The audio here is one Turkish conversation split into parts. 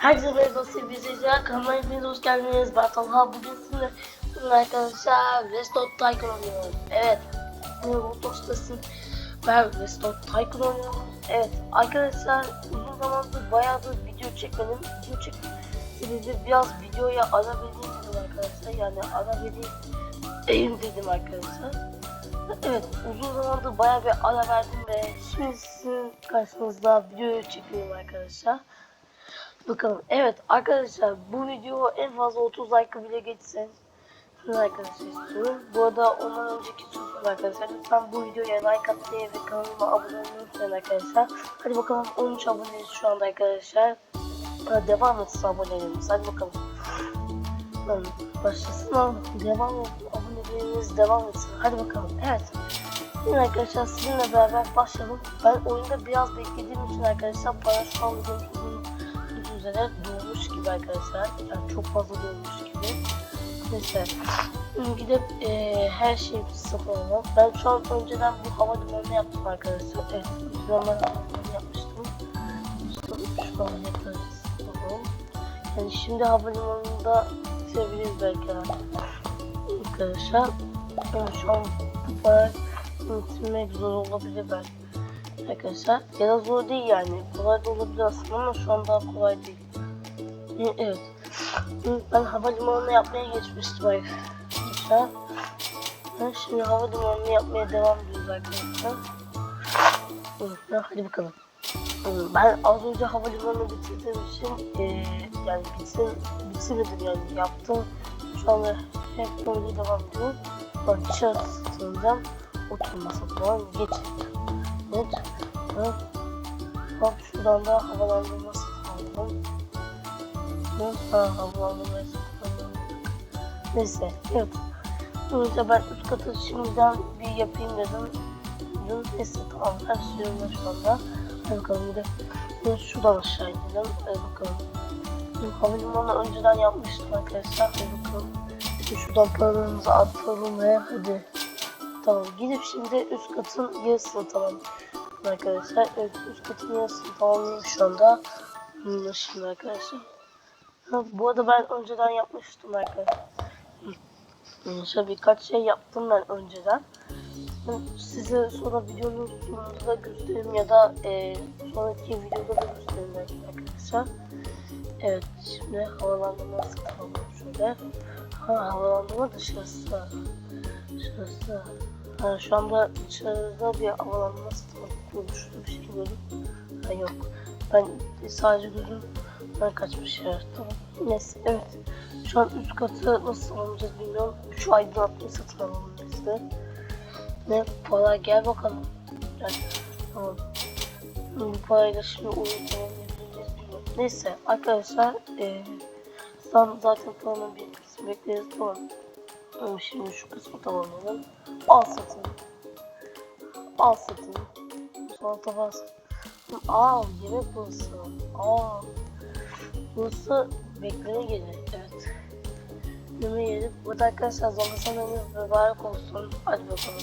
Herkese merhaba sevgili izleyiciler. Kanalıma hepiniz hoş geldiniz. Ben Talha. Bugün sizinle bugün arkadaşlar Restored Tycoon oynuyorum. Evet. Bu Roblox'tasın. Ben Restored Tycoon oynuyorum. Evet arkadaşlar uzun zamandır bayağıdır video çekmedim. Video çek sebebi biraz videoya ara vereyim dedim arkadaşlar. Yani ara vereyim dedim arkadaşlar. Evet uzun zamandır bayağı bir ara verdim ve şimdi sizin karşınızda video çekiyorum arkadaşlar. Bakalım. Evet arkadaşlar bu video en fazla 30 like bile geçsin. Arkadaşlar istiyorum. Bu arada ondan önceki sözüm arkadaşlar. Lütfen bu videoya like atmayı ve kanalıma abone olmayı unutmayın arkadaşlar. Hadi bakalım 13 aboneyiz şu anda arkadaşlar. Hadi devam etsin abonelerimiz. Hadi bakalım. Başlasın devam etsin. Abonelerimiz devam etsin. Hadi bakalım. Evet. Şimdi arkadaşlar sizinle beraber başlayalım. Ben oyunda biraz beklediğim için arkadaşlar para şu üzere doğmuş gibi arkadaşlar. Yani çok fazla doğmuş gibi. Neyse. Gidip e, her satın alalım. Ben şu an önceden bu havalimanını yaptım arkadaşlar. Evet. Havalimanını yapmıştım. Şu an yaparız. Yani şimdi havalimanında bitirebiliriz belki arkadaşlar. Yani şu an bu para bitirmek zor olabilir belki arkadaşlar. Ya da zor değil yani. Kolay da olabilir aslında ama şu an daha kolay değil. Evet. Ben havalimanını yapmaya geçmiştim arkadaşlar. Ben şimdi havalimanını yapmaya devam ediyoruz arkadaşlar. Hadi bakalım. Ben az önce havalimanını bitirdiğim için eee yani bitsin, bitirmedim yani yaptım. Şu anda hep böyle devam ediyor. Bak dışarı tutulacağım. Oturmasa falan geç. Evet. Hop. Hop şuradan da havalandırma satın aldım. Hop. Ha havalandırma satın aldım. Neyse. Evet. Önce ben üst katı şimdiden bir yapayım dedim. Dedim neyse tamam her şey yolunda şu anda. Hadi bakalım bir de ben şuradan aşağı inelim. Hadi bakalım. Havalimanı önceden yapmıştım arkadaşlar. Hadi bakalım. Şuradan paralarımızı atalım ve hadi. Tamam gidip şimdi üst katın yarısını tamam arkadaşlar. Evet üst katın yarısını tamamladım şu anda. Bunu şimdi arkadaşlar. Ha, bu arada ben önceden yapmıştım arkadaşlar. Şöyle birkaç şey yaptım ben önceden. Size sonra videonun sonunda da göstereyim ya da e, sonraki videoda da göstereyim belki arkadaşlar. Evet şimdi havalandırma sıkalım şöyle. Ha havalandırma dışarısı. Dışarısı. Ha, şu anda dışarıda bir havalanma sistemi kurmuştu bir şey gördüm. Ha yok. Ben sadece gözüm ben kaçmış ya. Tamam. Neyse evet. Şu an üst katı nasıl alacağız bilmiyorum. Şu aydınlatmayı satın alalım neyse. Ne para gel bakalım. Gel. Tamam. Bu parayla şimdi bilmiyorum. Neyse arkadaşlar zaten zaten paranın bir kısmı bekleriz tamam. Ama şimdi şu kısmı tamamlayalım. Al satın. Al satın. Salata var. Aa yemek burası. Aa. Burası bekleme gelir. Evet. Yemeğe yedik. Burada arkadaşlar Ramazan'ımız mübarek olsun. Hadi bakalım.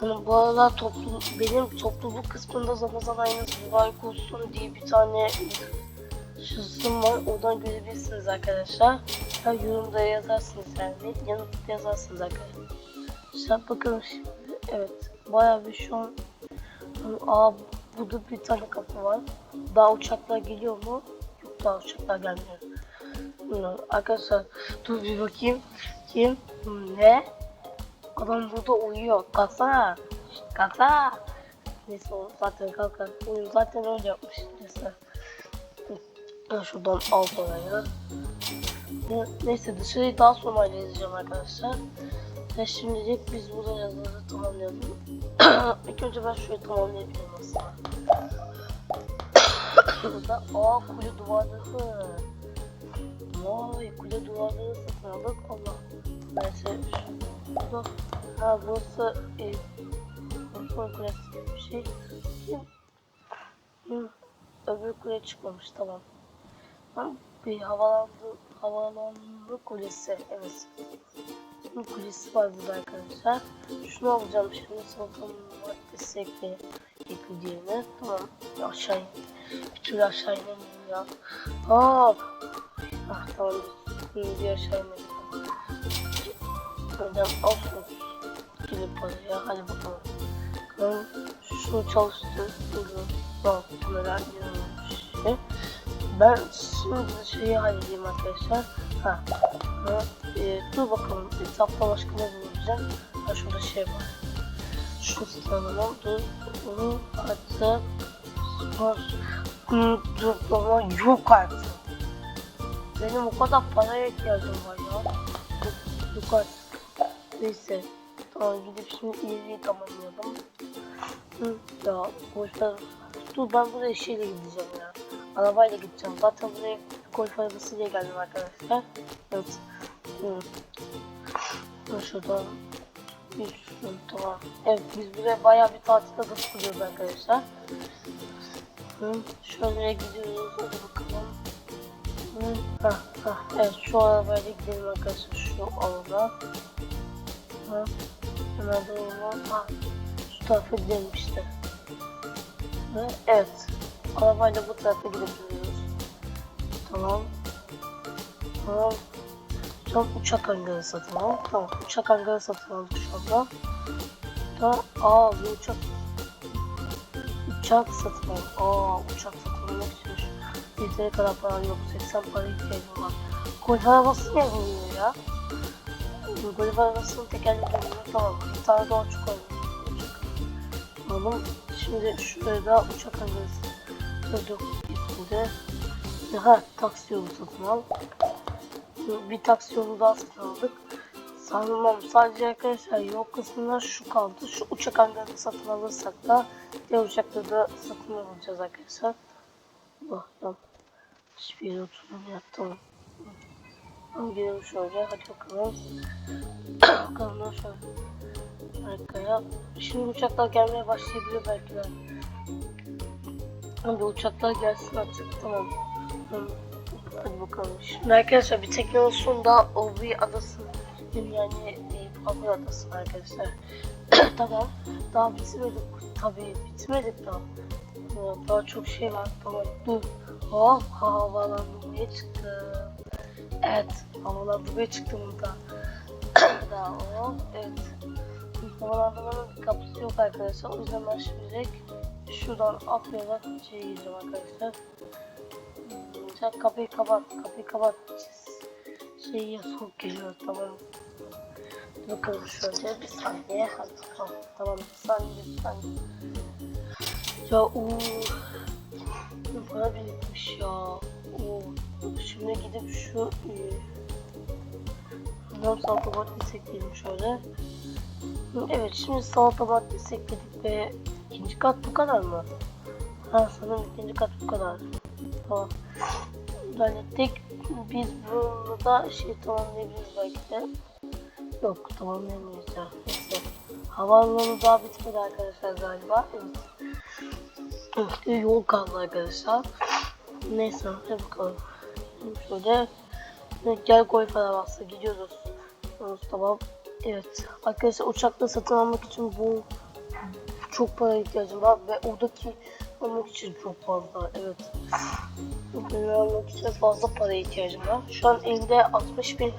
Hani bu aralar toplu, benim topluluk kısmında Ramazan ayınız mübarek olsun diye bir tane Şuzum var. Oradan görebilirsiniz arkadaşlar. Ha, yorumda yazarsınız yani. Yanıtta yazarsınız arkadaşlar. Şöyle bakalım şimdi. Evet. Bayağı bir şu an. Aa burada bir tane kapı var. Daha uçaklar geliyor mu? Yok daha uçaklar gelmiyor. Arkadaşlar dur bir bakayım. Kim? Ne? Adam burada uyuyor. Kalksana. Kalksana. Neyse o zaten kalkar. Oyun zaten öyle yapmış. Ben şuradan al parayı. Ne- Neyse dışarıyı daha sonra yazacağım arkadaşlar. Ve şimdilik biz burada yazıları tamamlayalım. İlk önce ben şöyle tamamlayabilirim aslında. burada aa kule duvarları. Vay kule duvarları satın aldık. Allah. Neyse burada ha burası e, kontrol kulesi gibi bir şey. Hı, öbür kule çıkmamış tamam. Bir havalandı, havalandı kulesi. Evet. Bunun kulesi var burada arkadaşlar. Şunu alacağım şimdi salatanın maddesi ekleyelim. kilitli diğerine. Tamam. Aşağı in. Bir türlü aşağı inemiyorum ya. Hop. Ah tamam. Şimdi aşağı inelim. Buradan olsun. Gibi paraya. Hadi bakalım. Şunu çalıştır. Bunu. Tamam. Bunları şey. Ben şimdi şeyi halledeyim arkadaşlar. Ha. ha. E, dur bakalım. Etrafta başka ne bulacağım? Ha şurada şey var. Şu sanırım. Dur. Bunu artık. Spor. Baba yok artık. Benim o kadar paraya ihtiyacım var ya. Yok, artık. Neyse. Tamam gidip şimdi ileriyi tamamlayalım. Hı, ya boş ver. Dur ben buraya şeyle gideceğim ya. Arabayla gideceğim. Zaten buraya golf arabasıyla geldim arkadaşlar. Evet. Bir sürü tamam. Evet biz buraya bayağı bir tatilde de tutuyoruz arkadaşlar. Hı. Şöyle gidiyoruz. Hadi bakalım. Hı. Hah, hah. Evet şu arabayla gidelim arkadaşlar. Şu alana. Hı. Hemen doğru. Ha. Şu tarafa gidelim işte. Evet. Arabayla bu tarafa gidebiliyoruz. Tamam. Tamam. An uçak hangarı satın al. Tamam. Uçak hangarı satın aldık şu anda. Da, aa bu uçak. Uçak satın al. Aa uçak satın almak şu- yeteri kadar param yok. 80 para ihtiyacım var. Golf arabası ne buluyor ya? Golf arabasının tekerlekleri tamam. Bir tane alalım. Uçak. Alalım. Şimdi şuraya da uçak hangarı Çocuk üstünde. Daha taksi yolu satın al. Bir taksi yolu daha satın aldık. Sanmam sadece arkadaşlar yol kısmında şu kaldı. Şu uçak hangarını satın alırsak da diğer uçakları da satın alacağız arkadaşlar. Tamam. Hiçbir yere oturum yaptım. Tamam gidelim şöyle hadi bakalım. bakalım nasıl arkaya. Şimdi uçaklar gelmeye başlayabilir belki de. Hadi uçaklar gelsin artık tamam. Hı. Hadi bakalım. Arkadaşlar bir tekne olsun da o bir adası yani e, Pamir adası arkadaşlar. tamam. Daha bitmedik. Tabii bitmedik daha. Daha, daha çok şey var. Tamam dur. Oh havalandırmaya çıktım. Evet havalandırmaya çıktım burada. daha oh evet. Havalandırmanın kapısı yok arkadaşlar. O yüzden ben şimdilik şuradan atlayarak şeye gireceğim arkadaşlar. Hmm, Sen kapıyı kapat, kapıyı kapat. Şeyi soğuk geliyor tamam. Bakalım şöyle bir saniye. Hadi tamam, tamam bir saniye bir saniye. Ya uuu. Bu para birikmiş ya. Oo. Şimdi gidip şu Bundan salata maddesi ekleyelim şöyle. Evet şimdi salata maddesi ekledik ve ikinci kat bu kadar mı? Ha sanırım ikinci kat bu kadar. Tamam. Hallettik. Biz bunu da şey tamamlayabiliriz belki de. Yok tamamlayamayız ya. Neyse. Havaalanı daha bitmedi arkadaşlar galiba. Evet. Yol kaldı arkadaşlar. Neyse hadi bakalım. Şöyle gel golf arabası gidiyoruz. Evet, tamam. Evet. Arkadaşlar uçakla satın almak için bu çok para ihtiyacım var ve oradaki almak için çok fazla. Evet. Bunu almak için fazla para ihtiyacım var. Şu an elimde 60 bin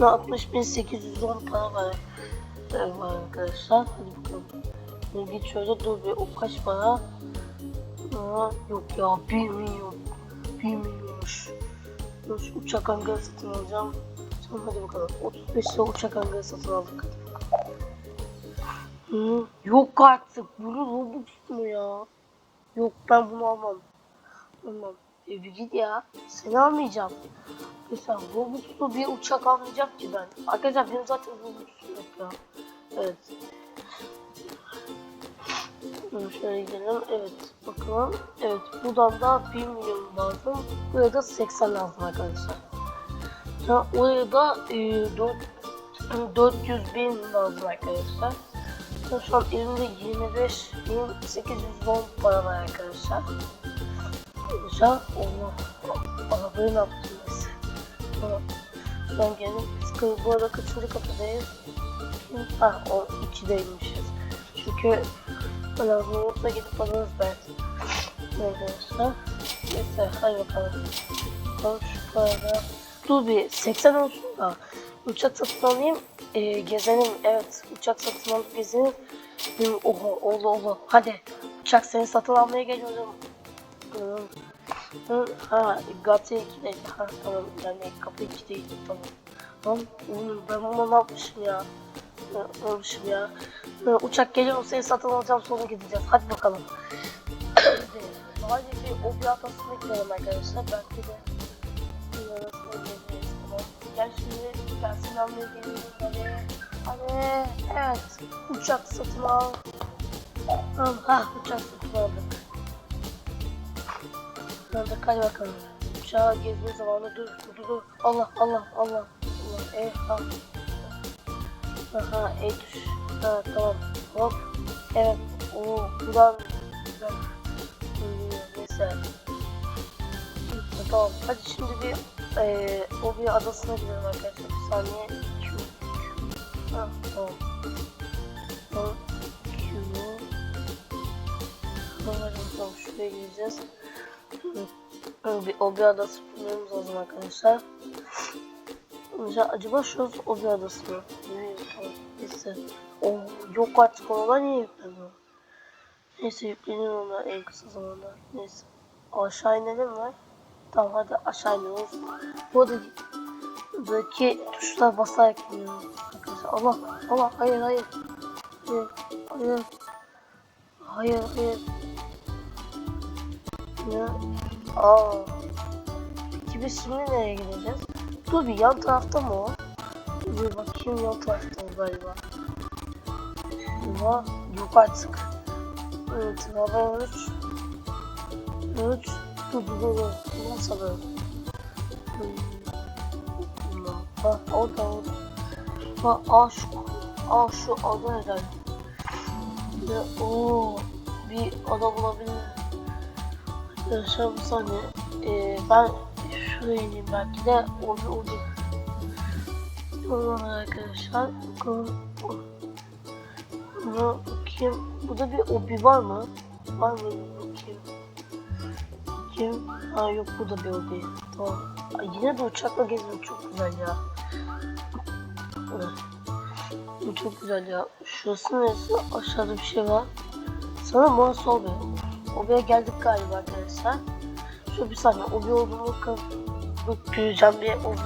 60 bin 810 para var. Evet, var arkadaşlar. Hadi bakalım. Şimdi git şöyle dur bir o kaç para? Aa, yok ya 1 milyon. 1 milyonmuş. Dur uçak hangarı satın alacağım. Tamam hadi bakalım. 35 lira uçak hangarı satın aldık. Yok artık. Bunu Robux mu ya? Yok ben bunu almam. Almam. E git ya. Seni almayacağım. Mesela Robux'lu bir uçak almayacağım ki ben. Arkadaşlar benim zaten Robux'um yok ya. Evet. Şimdi şöyle gidelim. Evet. Bakalım. Evet. Buradan da 1 milyon lazım. Buraya da 80 lazım arkadaşlar. Ha, oraya da e, 4, 400 bin lazım arkadaşlar. Ha, Şu an elimde 25 bin 810 para var arkadaşlar. Arkadaşlar Allah. Arabayı ne yaptım. Şu an geldim. Bu arada kaçıncı kapıdayız? Ha o 2'deymişiz. Çünkü unutma gidip alırız belki. Neyse. Neyse hadi bakalım. Al şu parada. Dur bir 80 olsun da. Uçak satın alayım. Ee, gezelim. Evet uçak satın alıp gezelim. Oha oldu oldu. Hadi. Uçak seni satın almaya geliyorum. Hı. Hı, Ha, Gati 2'de. Ha tamam yani kapı 2'de tamam. Tamam. Ben bunu ne yapmışım ya? Ne yapmışım ya? Uçak geliyor seni satın alacağım sonra gideceğiz. Hadi bakalım. Hadi bir o bir atasına gidelim arkadaşlar. Belki de bir arasına geleceğiz. Tamam. Gel şimdi gelsin almaya gelelim. Hadi. Hadi. Evet. Uçak satın al. Ha uçak satın aldık. Hadi hadi bakalım. Uçağa gezme zamanı dur dur dur. Allah Allah Allah. Allah. E ha. Aha e düş. Ha tamam. Hop. Evet. Oo buradan güzel. Neyse. Tamam. Hadi şimdi bir eee o bir adasına gidelim arkadaşlar. Bir saniye. Tamam. Tamam. Q. Tamam tamam şuraya gideceğiz. Hı. Bir adası bulmamız lazım arkadaşlar. Acaba, acaba şu Obi adası mı? Neyse. Oo, yok artık ona niye yükleniyor? Neyse yükleniyor ona en kısa zamanda. Neyse. Aşağı inelim mi? Tamam hadi aşağı iniyoruz. Bu arada buradaki tuşlar basarak iniyoruz. Allah Allah hayır hayır. Hayır hayır. Hayır hayır. Ya. Aa. Peki biz şimdi nereye gideceğiz? Dur bir yan tarafta mı o? Dur bakayım yan tarafta galiba. Ama yok artık. Evet, baba 3. 3. Dur dur dur. Bunu sanırım. Ha orada orada. Ha aa şu. Aa ada herhalde. Ya ooo. Bir ada bulabilirim. Arkadaşlar bir saniye. Ee, ben şuraya ineyim belki de olur olur. Tamam arkadaşlar. Bakalım. Buna bakayım. Burada bir obi var mı? Var mı? Bakayım. Bakayım. Ha yok burada bir obi. Tamam. Ay, yine de uçakla gezmek çok güzel ya. Bu çok güzel ya. Şurası neresi? Aşağıda bir şey var. Sanırım orası obi. Obi'ye geldik galiba arkadaşlar. Şu bir saniye obi olduğunu göreceğim bir obi.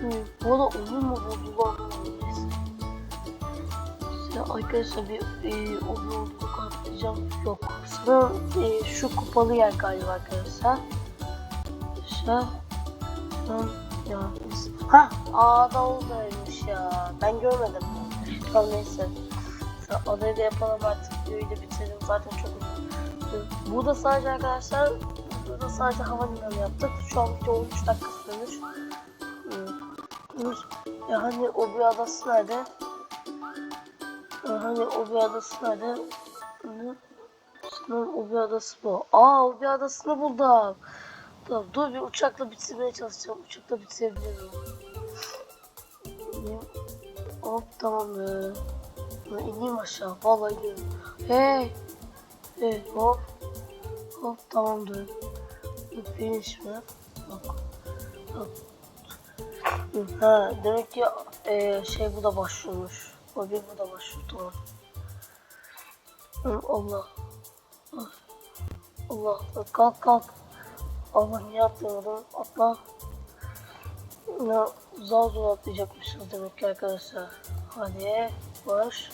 Hmm. Bu arada obi mu bozuldu Neyse. İşte arkadaşlar bir e, obi olduğunu kanıtlayacağım. Yok. Sanırım e, şu kupalı yer galiba arkadaşlar. İşte. Şu ya. Ha, A'da oradaymış ya. Ben görmedim. Tamam neyse. Şu adayı da yapalım artık. Videoyu da bitirelim. Zaten çok uzun. Burada sadece arkadaşlar burada sadece havalimanı yaptık. Şu an video 13 dakika sürmüş. Hmm. Ya hani o bir adası nerede? Ya hani o bir adası nerede? Ne? Sanırım o bir adası bu. Aa o bir adasını buldum. Tamam dur bir uçakla bitirmeye çalışacağım. Uçakla bitirebilirim. Hop tamamdır. Ben ineyim aşağı. Vallahi iniyorum. Hey. Hey hop. Hop tamamdır. Finish mi? Bak. Hı, Ha demek ki e, şey bu da başlıyormuş. O bir bu da başlıyor tamam. Allah. Ah. Allah kalk kalk. Allah niye atlamadın? Atla. Ya zor zor atlayacakmışız demek ki arkadaşlar. Hadi ulaş.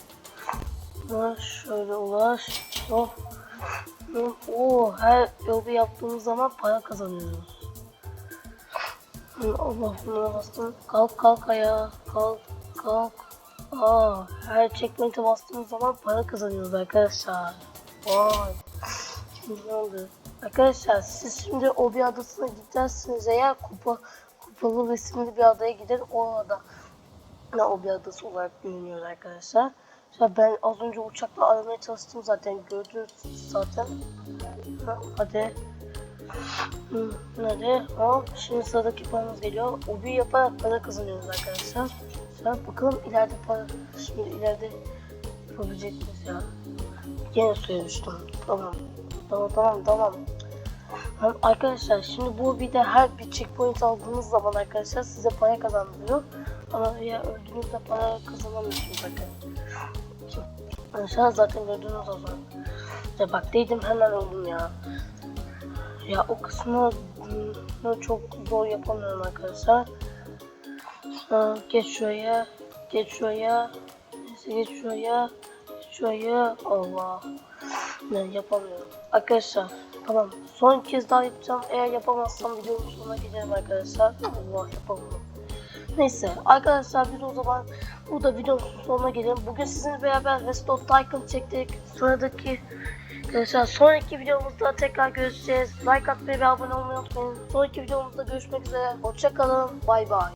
Ulaş şöyle ulaş. Hop. Oo her yolu yaptığımız zaman para kazanıyoruz. Allah buna bastım. Kalk kalk ayağa. Kalk kalk. Aa, her checkpoint'e bastığımız zaman para kazanıyoruz arkadaşlar. Vay. Şimdi ne oldu? Arkadaşlar siz şimdi o bir adasına gidersiniz eğer kupa kupalı resimli bir adaya gidin o ada ne o bir adası olarak biliniyor arkadaşlar. Şimdi ben az önce uçakla aramaya çalıştım zaten gördünüz zaten. Ha, hadi. Hadi. Hop. Şimdi sıradaki paramız geliyor. O bir yaparak para kazanıyoruz arkadaşlar. Şimdi bakalım ileride para. Şimdi ileride yapabilecek miyiz ya? Yine suya düştüm. Tamam. Tamam tamam tamam. Arkadaşlar şimdi bu bir de her bir checkpoint aldığınız zaman arkadaşlar size para kazandırıyor. Ama ya öldüğünüzde para kazanamıyorsunuz bakın. Arkadaşlar zaten gördünüz o zaman. Ya bak değdim hemen öldüm ya. Ya o kısmı çok zor yapamıyorum arkadaşlar. Ha, geç şuraya, geç şuraya, geç şuraya, geç şuraya. Allah. Ben yapamıyorum. Arkadaşlar tamam son kez daha yapacağım. Eğer yapamazsam videonun sonuna giderim arkadaşlar. Allah yapamıyorum. Neyse arkadaşlar biz o zaman burada videonun sonuna gelelim. Bugün sizinle beraber Resto Tycoon çektik. Sonraki Arkadaşlar sonraki videomuzda tekrar görüşeceğiz. Like atmayı ve abone olmayı unutmayın. Sonraki videomuzda görüşmek üzere. Hoşçakalın. Bay bay.